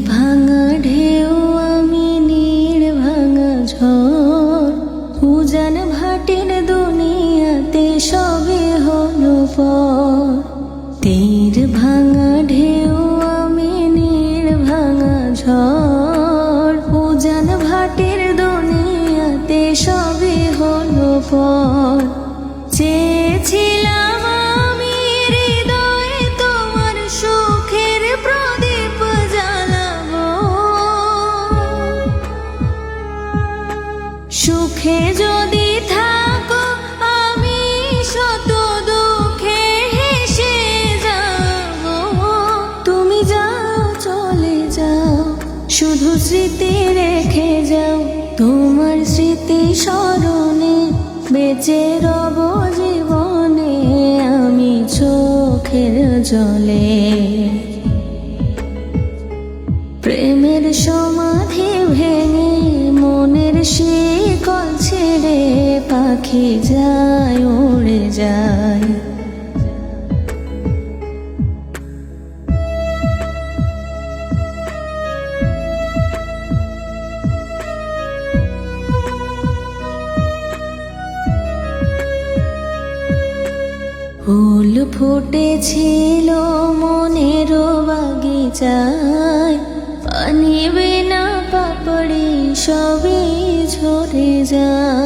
ভাঙা ঢেউ, আমি নীড় ভাঙা ঝড়। উজান ভাটির দুনিয়াতে সবে হলো পর। তীর ভাঙা ঢেউ, আমি নীড় ভাঙা ঝড়। উজান ভাটির দুনিয়াতে সবে হলো পর। চেয়েছিলাম সুখে যদি থাকো, আমি শত দুঃখে হেসে যাব। তুমি যাও, চলে যাও, শুধু স্মৃতি রেখে যাও। তোমার স্মৃতি স্মরণে বেঁচে রব জীবনে, আমি চোখের জলে। প্রেমের সমাধি ভেঙে মনের ছেড়ে পাখি যায় উড়ে যায়। ফুল ফুটেছিল মনের বাগিচায় পানি বিনা পাপড়ি সবই ঝরে যায়।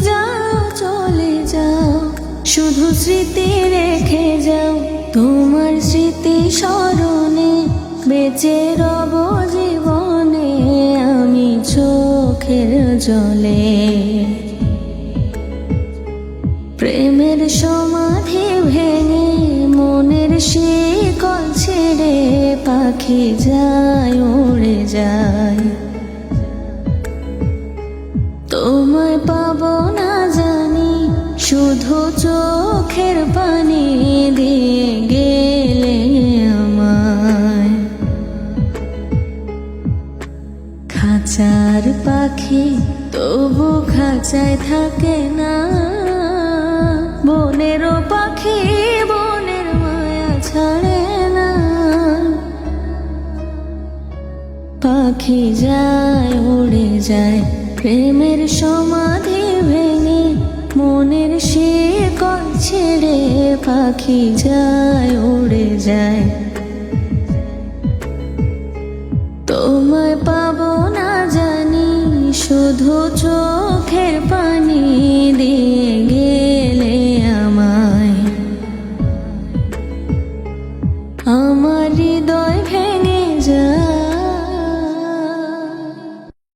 যাও চলে যাও। শুধু স্মৃতি রেখে যাও। তোমার স্মৃতি স্মরণে বেঁচে রব জীবনে আমি চোখের জলে। প্রেমের সমাধি ভেঙে মনের শিকল ছেড়ে পাখি যায়, উড়ে যায়। শুধু চোখের পানি দিয়ে গেলে আমায়। খাঁচার পাখি তবু খাঁচায় থাকে না। বনেরও পাখি বনের মায়া ছাড়ে না। পাখি যায়, উড়ে যায়, প্রেমের সমাধি সে কল ছেড়ে পাখি যায়, উড়ে যায়। তোমায় পাব না জানি, শুধু চোখের পানি দিয়ে গেলে আমায়। আমার হৃদয়